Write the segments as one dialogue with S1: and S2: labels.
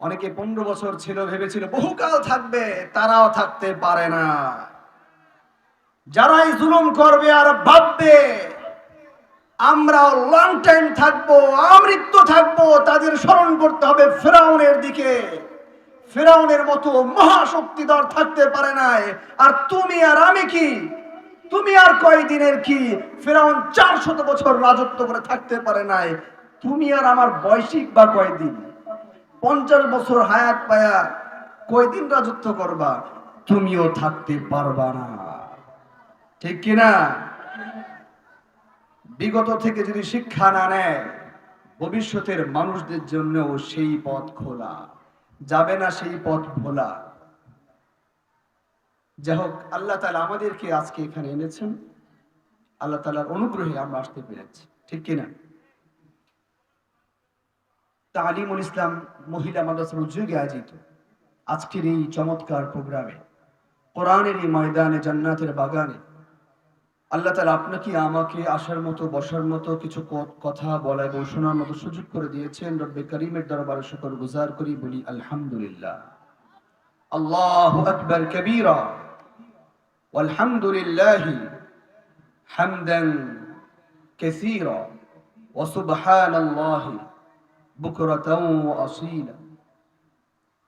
S1: অনেকে পনেরো বছর ছিল, ভেবেছিল বহুকাল থাকবে, তারাও থাকতে পারে না। যারাই জুলুম করবে আর ভাববে, আমরাও লং টাইম থাকব, আমৃত্য থাকব, তাদের স্মরণ করতে হবে ফেরাউনের দিকে। ফেরাউনের মতো মহাশক্তিধর থাকতে পারে নাই। আর তুমি আর আমি কি? তুমি আর কয়দিনের কি? ফেরাউন চারশত বছর রাজত্ব করে থাকতে পারে নাই। তুমি আর আমার বয়সিক বা কয়দিন? পঞ্চাশ বছর হায়াত পায়া কয়দিন রাজত্ব করবা? তুমিও থাকতে পারবা না। ঠিক কিনা? বিগত থেকে যদি শিক্ষা না নেয়, ভবিষ্যতের মানুষদের জন্যও সেই পথ খোলা। যাবে না সেই পথ ভোলা। যাই হোক, আল্লাহ তালা আমাদেরকে আজকে এখানে এনেছেন। আল্লাহ তালার অনুগ্রহে আমরা আসতে পেরেছি। ঠিক কিনা? তালিমুল ইসলাম মহিলা মাদ্রাসার উদ্যোগে আয়োজিত আজকের এই চমৎকার প্রোগ্রামে কোরআনের এই ময়দানে জান্নাতের বাগানে আল্লাহ তালা আপনাকে আমাকে আসার মতো বসার মতো কিছু ক- কথা বলা এবং শোনার মতো সুযোগ করে দিয়েছেন রব্বে করিমের দরবারে শুকর গুজার করি বলি আলহামদুলিল্লাহ আল্লাহ আকবর কবিরা والحمد لله حمدا كثيرا وسبحان الله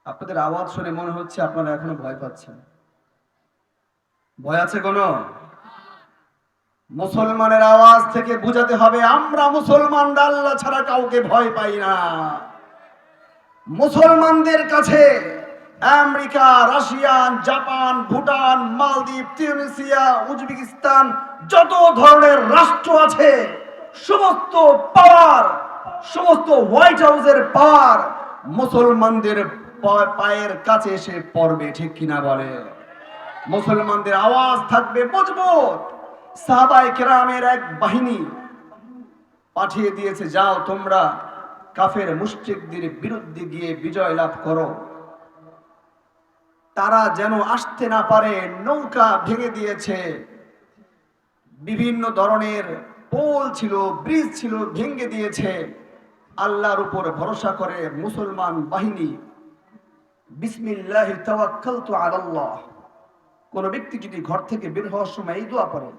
S1: আপনাদের আওয়াজ শুনে মনে হচ্ছে আপনারা এখনও ভয় পাচ্ছেন। ভয় আছে কোনো? মুসলমানের আওয়াজ থেকে বুঝাতে হবে, আমরা মুসলমান, আল্লাহ ছাড়া কাউকে ভয় পাই না। মুসলমানদের কাছে America Russian Japan, Bhutan, Maldives, Tunisia, Uzbekistan, যত ধরনের রাষ্ট্র আছে, সমস্ত পাওয়ার সমস্ত হোয়াইট হাউসের পাওয়ার মুসলমানদের পায়ের কাছে এসে পড়বে, ঠিক কিনা বলে? মুসলমানদের আওয়াজ থাকবে মজবুত। সাহাবাই কেরামের এক বাহিনী পাঠিয়ে দিয়েছে, যাও তোমরা কাফের মুশরিকদের বিরুদ্ধে গিয়ে বিজয় লাভ করো। তারা যেন আসতে না পারে, নৌকা ভেঙে দিয়েছে। বিভিন্ন ধরনের পোল ছিল, ব্রিজ ছিল, ভেঙে দিয়েছে। আল্লাহর উপর ভরসা করে মুসলমান বাহিনী, বিসমিল্লাহ তাওয়াক্কালতু আলাল্লাহ। কোন ব্যক্তি যদি ঘর থেকে বের হওয়ার সময় এই দোয়া পড়ে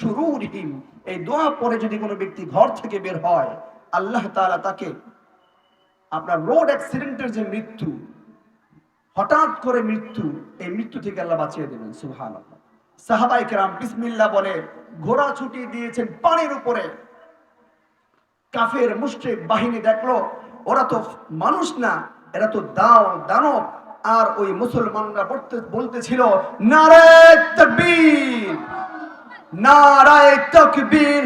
S1: শুরুরিহিম এই দোয়া যদি কোনো ব্যক্তি ঘর থেকে বের হয়, আল্লাহ তাকে আপনার রোড অ্যাক্সিডেন্টের যে মৃত্যু হঠাৎ করে মৃত্যু, এই মৃত্যু থেকে আল্লাহ বাঁচিয়ে দেবেন, সুবহানাল্লাহ। সাহাবাই কেরাম বিসমিল্লাহ বলে ঘোড়া ছুটি দিয়েছেন পানির উপরে। কাফের, মুশরিক বাহিনী দেখল, ওরা তো মানুষ না, এরা তো দাও, দানব, আর ওই মুসলমানরা বলতে, বলতেছিল, নারায় তাকবীর নারায় তাকবীর।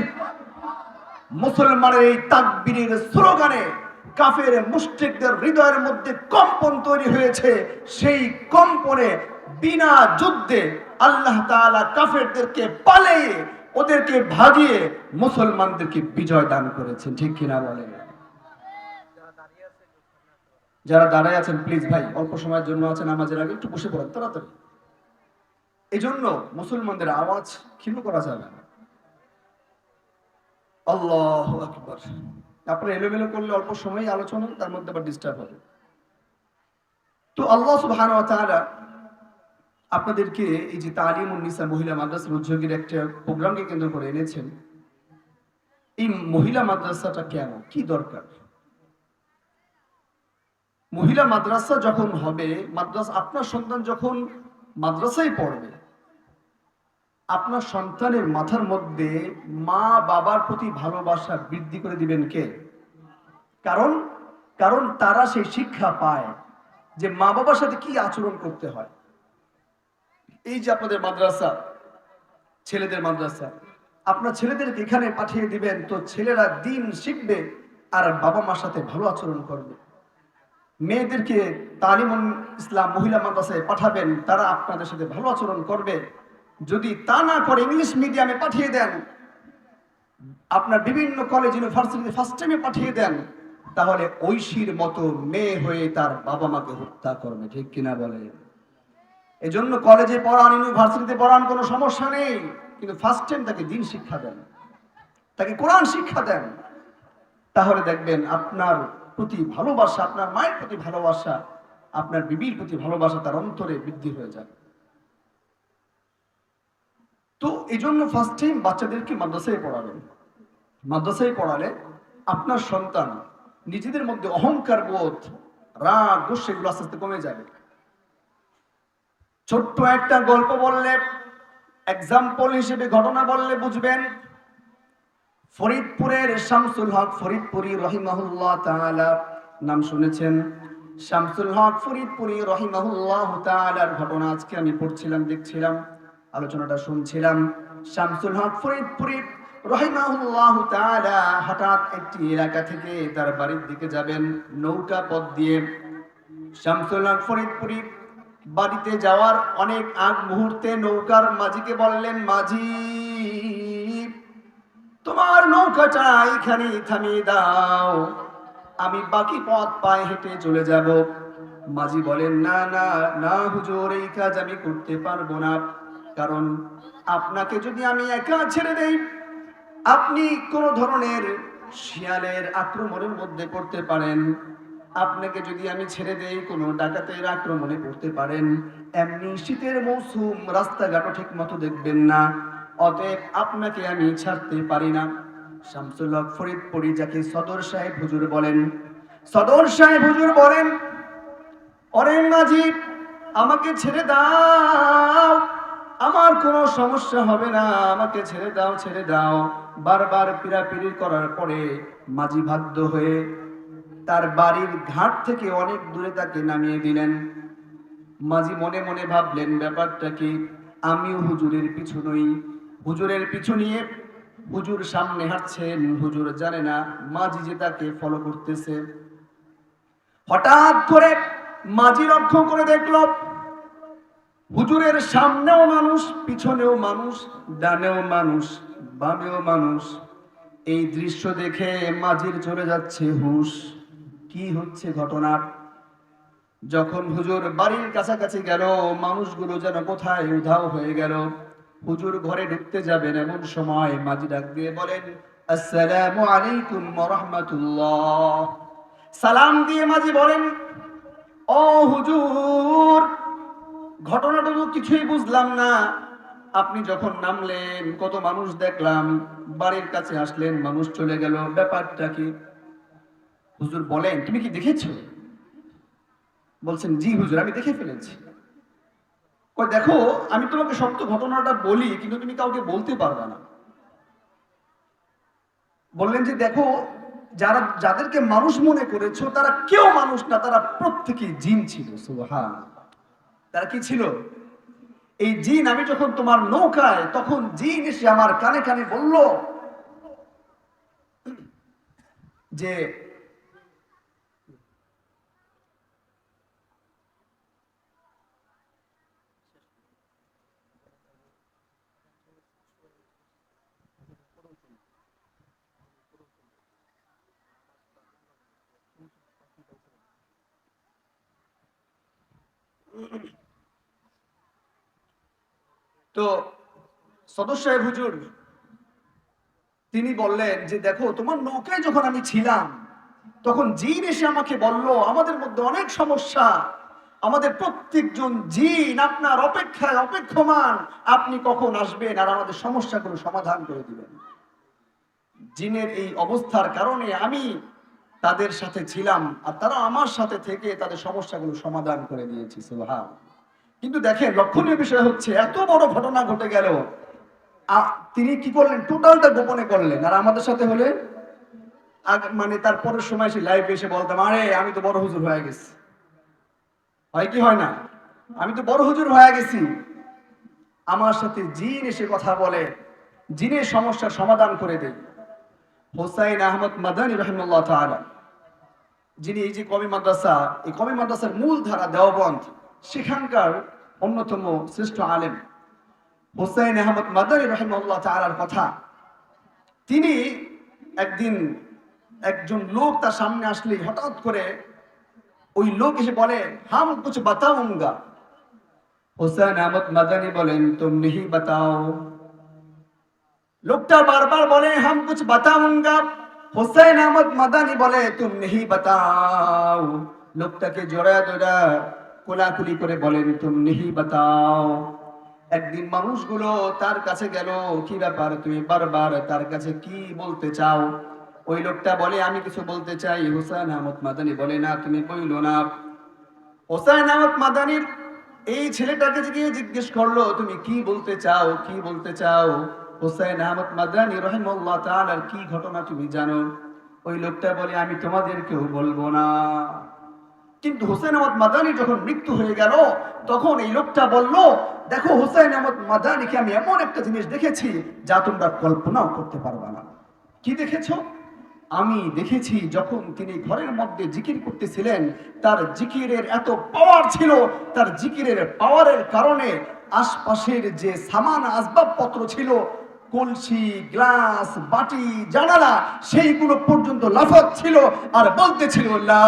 S1: মুসলমানের এই তাকবীরের স্লোগানে কাফের মুশরিকদের হৃদয়ের মধ্যে কম্পন তৈরি হয়েছে। সেই কম্পনে বিনা যুদ্ধে আল্লাহ তাআলা কাফেরদেরকে পালিয়ে, ওদেরকে ভাগিয়ে মুসলমানদেরকে বিজয় দান করেছেন। ঠিক কিনা বলে যারা দাঁড়ায় আছেন প্লিজ ভাই, অল্প সময়ের জন্য আছেন আমাদের আগে একটু বসে পড়েন, তাড়াতাড়ি। এই জন্য মুসলমানদের আওয়াজ ক্ষীণ করা যাবে না। আল্লাহ আকবার। আপনার এলোমেলো করলে অল্প সময় আলোচনা, তার মধ্যে আবার ডিস্টার্ব হবে। তো আল্লাহ সুবহানাহু ওয়া আপনাদেরকে এই যে তালিম নিসা মহিলা মাদ্রাসার উদ্যোগের একটা প্রোগ্রামকে কেন্দ্র করে এনেছেন। এই মহিলা মাদ্রাসাটা কেন? কি দরকার? মহিলা মাদ্রাসা যখন হবে, মাদ্রাসা আপনার সন্তান যখন মাদ্রাসায় পড়বে আপনার সন্তানের মাথার মধ্যে মা বাবার প্রতি ভালোবাসা বৃদ্ধি করে দিবেন কে? কারণ কারণ তারা সেই শিক্ষা পায় যে মা বাবার সাথে কি আচরণ করতে হয়। এই যে আপনাদের মাদ্রাসা, ছেলেদের মাদ্রাসা, আপনার ছেলেদেরকে এখানে পাঠিয়ে দিবেন তো ছেলেরা দিন শিখবে আর বাবা মার সাথে ভালো আচরণ করবে। মেয়েদেরকে তালিমুল ইসলাম মহিলা মাদ্রাসায় পাঠাবেন, তারা আপনাদের সাথে ভালো আচরণ করবে। যদি তা না করে ইংলিশ মিডিয়ামে পাঠিয়ে দেন, আপনার বিভিন্ন কলেজ ইউনিভার্সিটি ফার্স্ট টাইমে পাঠিয়ে দেন, তাহলে ঐশীর মতো মেয়ে হয়ে তার বাবা মাকে হত্যা করবে, ঠিক কিনা বলে? এজন্য কলেজে পড়ান ইউনিভার্সিটিতে পড়ান, কোনো সমস্যা নেই, কিন্তু ফার্স্ট টাইম তাকে দিন শিক্ষা দেন, তাকে কোরআন শিক্ষা দেন। তাহলে দেখবেন আপনার প্রতি ভালোবাসা, আপনার মায়ের প্রতি ভালোবাসা, আপনার বিবির প্রতি ভালোবাসা তার অন্তরে বৃদ্ধি হয়ে যাবে তো এই জন্য ফার্স্ট টাইম বাচ্চাদেরকে মাদ্রাসায় পড়াবেন মাদ্রাসায় পড়ালে আপনার সন্তান নিজেদের মধ্যে অহংকার বোধ, রাগ, গোস সেগুলো আস্তে আস্তে কমে যাবে। ছোট্ট একটা গল্প বললে এক্সাম্পল হিসেবে ঘটনা বললে বুঝবেন, ফরিদপুরের শামসুল হক ফরিদপুরি রহিমাহুল্লাহ তাআলা নাম শুনেছেন। শামসুল হক ফরিদপুরি রহিমাহুল্লাহ তাআলার ঘটনা আজকে আমি পড়ছিলাম, দেখছিলাম। আলোচনাটা শুনছিলাম। শামসুল হক ফরিদপুরি রহিমাহুল্লাহ তাআলা হঠাৎ একটি এলাকা থেকে তার বাড়ির দিকে যাবেন নৌকা পথ দিয়ে। শামসুল হক ফরিদপুরি বাড়িতে যাওয়ার অনেক আগ মুহূর্তে নৌকার মাঝিকে বললেন, মাঝি, তোমার নৌকাটা এখানে থামিয়ে দাও। আমি বাকি পথ পায়ে হেঁটে চলে যাব। মাঝি বলেন, না না না হুজুর, এই কাজ আমি করতে পারব না। কারণ আপনাকে যদি আমি একা ছেড়ে দেই, আপনি কোন ধরনের শিয়ালের আক্রমণের মধ্যে পড়তে পারেন। আপনাকে যদি আমি ছেড়ে দেই, কোনো ডাকাতের আক্রমণে পড়তে পারেন। এমনি শীতের মৌসুম, রাস্তাঘাটও ঠিক মতো দেখবেন না। অতএব আপনাকে আমি ছাড়তে পারি না। শামসুল হক ফরিদপুরি যাকে সদর সাহেব হুজুর বলেন। সদর সাহেব হুজুর বলেন অরেন মাঝি, আমাকে ছেড়ে দাও। কোনো সমস্যা হবে না। আমাকে ছেড়ে দাও ছেড়ে দাও। বারবার পিড়াপিড়ি করার পরে মাঝি বাধ্য হয়ে তার বাড়ির ঘাট থেকে অনেক দূরে তাকে নামিয়ে দিলেন। মাঝি মনে মনে ভাবলেন, ব্যাপারটা কি? আমিও হুজুরের পিছু নই। হুজুরের পিছু নিয়ে হুজুর সামনে হাঁটছেন, হুজুর জানে না মাঝি যে তাকে ফলো করতেছে। হঠাৎ করে মাঝি লক্ষ্য করে দেখল হুজুরের সামনেও মানুষ, পিছনেও মানুষ, ডানেও মানুষ, বামেও মানুষ। এই দৃশ্য দেখে মাঝির চলে যাচ্ছে হুশ। কি হচ্ছে ঘটনা? যখন হুজুর বাড়ির কাছাকাছি গেল, মানুষগুলো যেন কোথায় উধাও হয়ে গেল, হুজুর ঘরে ঢুকতে যাবেন এমন সময় মাঝি ডাক দিয়ে বলেন, আসসালামু আলাইকুম রাহমাতুল্লাহ। সালাম দিয়ে মাঝি বলেন, ও হুজুর ঘটনাটা তো কিছুই বুঝলাম না। আপনি যখন নামলেন, কত মানুষ দেখলাম, বাড়ির কাছে আসলেন, মানুষ চলে গেল। ব্যাপারটা কি? হুজুর বলেন, তুমি কি দেখেছ? বলছেন, জি হুজুর, আমি দেখে ফেলেছি। কই দেখো, আমি তোমাকে সত্য ঘটনাটা বলি, কিন্তু তুমি কাউকে বলতে পারবে না। বললেন যে, দেখো, যারা, যাদেরকে মানুষ মনে করেছ, তারা কেউ মানুষ না, তারা প্রত্যেকেই জিন ছিল। সুবহান তারা কি ছিল? এই জিন, আমি যখন তোমার নৌকায়, তখন জিন এসে আমার কানে কানে বলল যে তো সদস্য সাহেব হুজুর, তিনি বললেন যে, দেখো, তোমার নৌকায় যখন আমি ছিলাম, তখন জিন এসে আমাকে বলল, আমাদের মধ্যে অনেক সমস্যা। আমাদের প্রত্যেকজন জিন আপনার অপেক্ষায় অপেক্ষমান। আপনি কখন আসবেন আর আমাদের সমস্যাগুলো সমাধান করে দিবেন। জিনের এই অবস্থার কারণে আমি তাদের সাথে ছিলাম আর তারা আমার সাথে থেকে তাদের সমস্যাগুলো সমাধান করে দিয়েছি সুবহান কিন্তু দেখেন লক্ষণীয় বিষয় হচ্ছে, এত বড় ঘটনা ঘটে গেল। তিনি কি করলেন? টোটালটা গোপনে করলেন। আর আমাদের সাথে হলে মানে তার পরের সময় সে লাইভে এসে বলতাম, আরে, আমি তো বড় হুজুর হয়ে গেছি। হয় কি, হয় না? আমি তো বড় হুজুর হয়ে গেছি। আমার সাথে জিন এসে কথা বলে, জিনের সমস্যার সমাধান করে দেয় হোসাইন আহমদ মাদানী রহমুল্লাহ যিনি এই যে কবি মাদ্রাসা, এই কবি মাদ্রাসার মূল ধারা দেওবন্দ, সেখানকার অন্যতম শ্রেষ্ঠ আলেম হোসাইন আহমদ মাদানী রহমুল্লাহ তাআলার কথা। তিনি একদিন একজন লোক তার সামনে আসলে হঠাৎ করে ওই লোক এসে বলে, হাম কুছ বাতাউঙ্গা? হোসেন আহমদ মাদানি বলেন, তুম নেহি বাতাও। লোকটা বারবার বলে, হাম কুছ বাতাউঙ্গা? হোসেন আহমদ মাদানি বলে, তুম নেহি বাতাও। লোকটাকে জোড়া জোড়া কোলাকুলি করে বলেন, তুমি নেহি বাতাও। একদিন মানুষগুলো তার কাছে গেল, কি ব্যাপার? তুমি বারবার তার কাছে কি বলতে চাও? ওই লোকটা বলে, আমি কিছু বলতে চাই। হোসেন আহমদ মাদানি বলে, না, তুমি বইলো না। হোসেন আহমদ মাদানির এই ছেলেটাকে গিয়ে জিজ্ঞেস করল, তুমি কি বলতে চাও? কি বলতে চাও? হোসেন আহমদ মাদানি রহিমুল্লাহ তাআলার কি ঘটনা তুমি জানো? ওই লোকটা বলে, আমি তোমাদেরকেও বলব না। কিন্তু হোসেন আহমদ মাদানি যখন মৃত্যু হয়ে গেল, তখন এই লোকটা বলল, দেখো হোসেন আহমদ মাদানিকে আমি এমন একটা জিনিস দেখেছি যা তোমরা কল্পনাও করতে পারবা না। কি দেখেছ? আমি দেখেছি যখন তিনি ঘরের মধ্যে জিকির করতেছিলেন, তার জিকিরের এত পাওয়ার ছিল, তার জিকিরের পাওয়ারের কারণে আশপাশের যে সামান আসবাবপত্র ছিল কলসি, গ্লাস, বাটি, জানালা, সেইগুলো পর্যন্ত লাফাত ছিল আর বলতেছিল, লা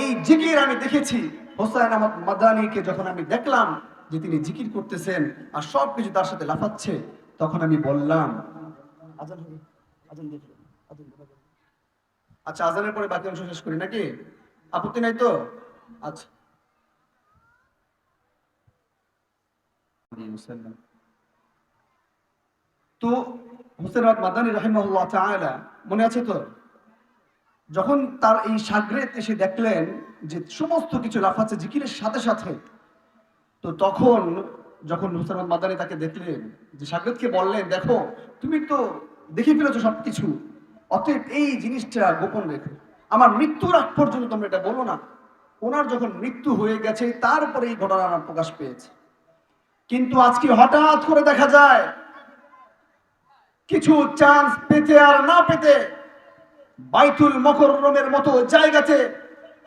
S1: এই জিকির আমি দেখেছি। হোসেন আহমদ মাদানিকে যখন আমি দেখলাম যে তিনি জিকির করতেছেন আর সব কিছু তার সাথে লাফাচ্ছে, তখন আমি বললাম। আচ্ছা আজানের পরে বাকি অংশ শেষ করি নাকি? আপত্তি নাই তো? আচ্ছা। তো মনে আছে তো যখন তার এই এসে দেখলেন যে সমস্ত কিছু লাফাচ্ছে জিকিরের সাথে সাথে, তো তখন যখন হোসেন তাকে দেখলেন যে সাগরেতকে বললেন, দেখো, তুমি তো দেখে ফেলেছো সবকিছু, অতএব এই জিনিসটা গোপন রেখো। আমার মৃত্যুর আগ পর্যন্ত তোমরা এটা বলো না। ওনার যখন মৃত্যু হয়ে গেছে, তারপরে এই ঘটনা প্রকাশ পেয়েছে। কিন্তু আজকে হঠাৎ করে দেখা যায়, কিছু চান্স পেতে আর না পেতে বাইতুল মকররমের মতো জায়গাতে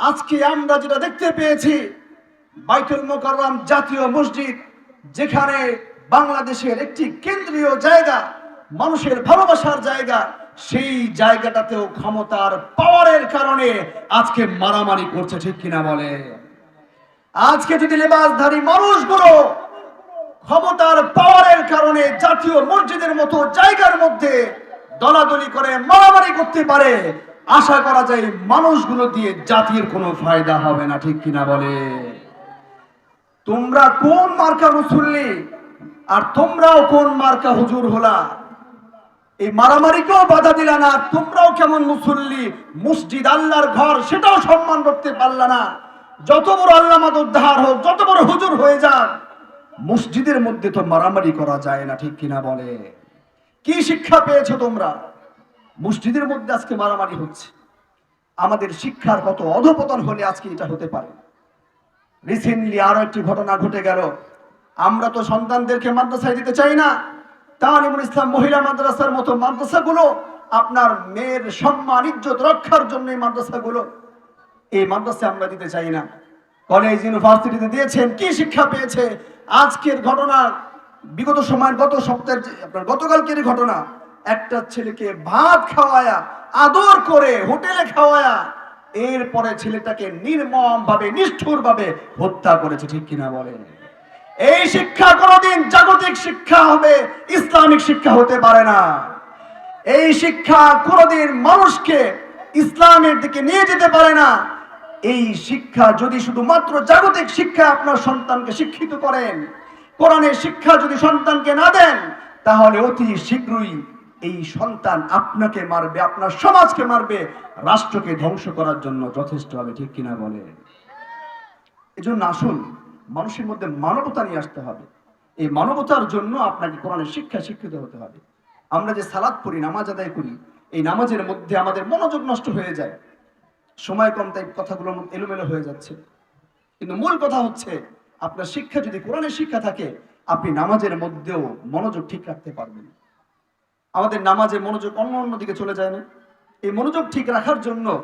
S1: আজকে আমরা যেটা দেখতে পেয়েছি, বাইতুল মোকাররম জাতীয় মসজিদ, যেখানে বাংলাদেশের একটি কেন্দ্রীয় জায়গা মানুষের ভালোবাসার জায়গা, সেই জায়গাটাতেও ক্ষমতার পাওয়ারের কারণে আজকে মারামারি করছে, ঠিক কিনা বলে? আজকে যদি লেবাসধারী মানুষগুলো ক্ষমতার পাওয়ারের কারণে জাতীয় মসজিদের মতো জায়গার মধ্যে দলাদলি করে মারামারি করতে পারে, আশা করা যায় মানুষগুলো দিয়ে জাতির কোনো ফায়দা হবে না, ঠিক কিনা বলে? তোমরা কোন মার্কা মুসল্লি আর তোমরাও কোন মার্কা হুজুর হলা? এই মারামারিকেও বাধা দিলা না, তোমরাও কেমন মুসল্লি? মসজিদ, আল্লাহর ঘর, সেটাও সম্মান করতে পারলা না। যত বড় আল্লাহ উদ্ধার হোক, যত বড় হুজুর হয়ে যাক, মসজিদের মধ্যে তো মারামারি করা যায় না, ঠিক কিনা বলে? কি শিক্ষা পেয়েছ তোমরা? মসজিদের মধ্যে আজকে মারামারি হচ্ছে। আমাদের শিক্ষার কত অধপতন হলে আজকে এটা হতে পারে। রিসেন্টলি আরও একটি ঘটনা ঘটে গেল। আমরা তো সন্তানদেরকে মাদ্রাসায় দিতে চাই না। তালিমুল ইসলাম মহিলা মাদ্রাসার মতো মাদ্রাসাগুলো আপনার মেয়ের সম্মান, ইজ্জত রক্ষার জন্য এই মাদ্রাসাগুলো। এই মাদ্রাসা আমরা দিতে চাই না। কলেজ, ইউনিভার্সিটিতে দিয়েছেন, কি শিক্ষা পেয়েছে? আজকের ঘটনা, বিগত সময়ের গত সপ্তাহের আপনার গতকালকের ঘটনা, একটা ছেলেকে ভাত খাওয়ায়া, আদর করে হোটেলে খাওয়ায়া, এরপরে ছেলেটাকে নির্মম ভাবে নিষ্ঠুর ভাবে হত্যা করেছে, ঠিক কিনা বলেন? এই শিক্ষা কোনোদিন জাগতিক শিক্ষা হবে, ইসলামিক শিক্ষা হতে পারে না। এই শিক্ষা কোনোদিন মানুষকে ইসলামের দিকে নিয়ে যেতে পারে না। এই শিক্ষা যদি শুধুমাত্র জাগতিক শিক্ষা আপনার সন্তানকে শিক্ষিত করেন, কোরআনের শিক্ষা যদি সন্তানকে না দেন, তাহলে অতি শীঘ্রই এই সন্তান আপনাকে মারবে, আপনার সমাজকে মারবে, রাষ্ট্রকে ধ্বংস করার জন্য যথেষ্ট হবে, ঠিক কিনা বলে এজন্য আসুন মানুষের মধ্যে মানবতা নিয়ে আসতে হবে। এই মানবতার জন্য আপনাকে কোরআনের শিক্ষা শিক্ষিত হতে হবে। আমরা যে সালাদ পড়ি, নামাজ আদায় করি, এই নামাজের মধ্যে আমাদের মনোযোগ নষ্ট হয়ে যায়। সময় কম, তাই কথাগুলো এলোমেলো হয়ে যাচ্ছে। কিন্তু মূল কথা হচ্ছে, আপনার শিক্ষা যদি কোরআনের শিক্ষা থাকে, আপনি নামাজের মধ্যেও মনোযোগ ঠিক রাখতে পারবেন। আমাদের নামাজে মনোযোগ অন্য অন্য দিকে চলে যায় না। এই মনোযোগ ঠিক রাখার জন্য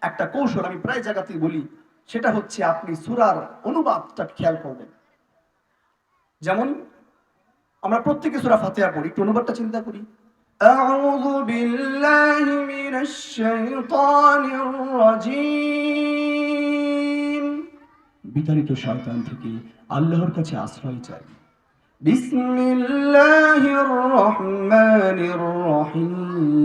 S1: একটা কৌশল আমি প্রায় জায়গাতেই বলি সেটা হচ্ছে আপনি সুরার অনুবাদটা খেয়াল করবেন যেমন আমরা প্রত্যেকে সুরা ফাতিহা পড়ি একটু অনুবাদটা চিন্তা করি أعوذ بالله من الشيطان الرجيم
S2: বিতাড়িত শয়তান থেকে আল্লাহর কাছে আশ্রয় চাই
S1: بسم الله الرحمن الرحيم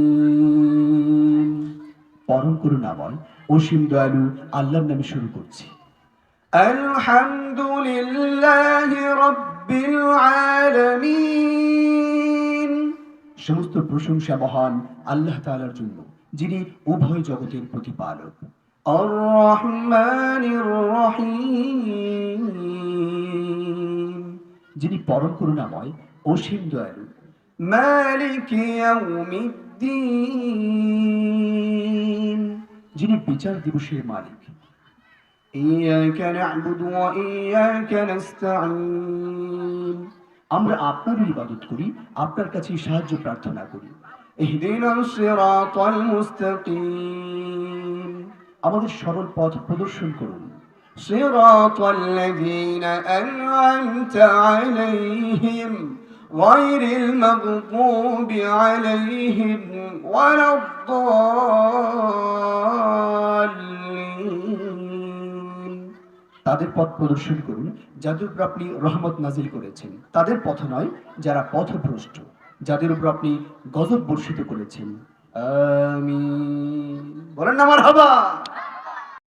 S2: পরম করুণাময় অসীম দয়ালু আল্লাহর নামে শুরু করছি। সমস্ত প্রশংসা মহান আল্লাহ তালার জন্য যিনি উভয় জগতের প্রতিপালক।
S1: রহিম।
S2: যিনি পরম করুণাময় অসীম দয়ালু।
S1: মালিক ইয়াউমিদ্দিন।
S2: যিনি বিচার দিবসের মালিক
S1: إياك نعبد وإياك نستعين
S2: আমরা আপনারই ইবাদত করি আপনার কাছে সাহায্য প্রার্থনা করি
S1: اهدنا الصراط المستقيم
S2: আমাদের সরল পথ প্রদর্শন করুন
S1: صراط الذين أنعمت عليهم غير المغضوب عليهم ولا الضالين
S2: তাদের পথ প্রদর্শন করুন যাদের উপর আপনি রহমত নাজিল করেছেন তাদের পথ নয় যারা পথভ্রষ্ট যাদের উপর আপনি গজব বর্ষিত করেছেন
S1: আমিন বলেন না আমার হাবা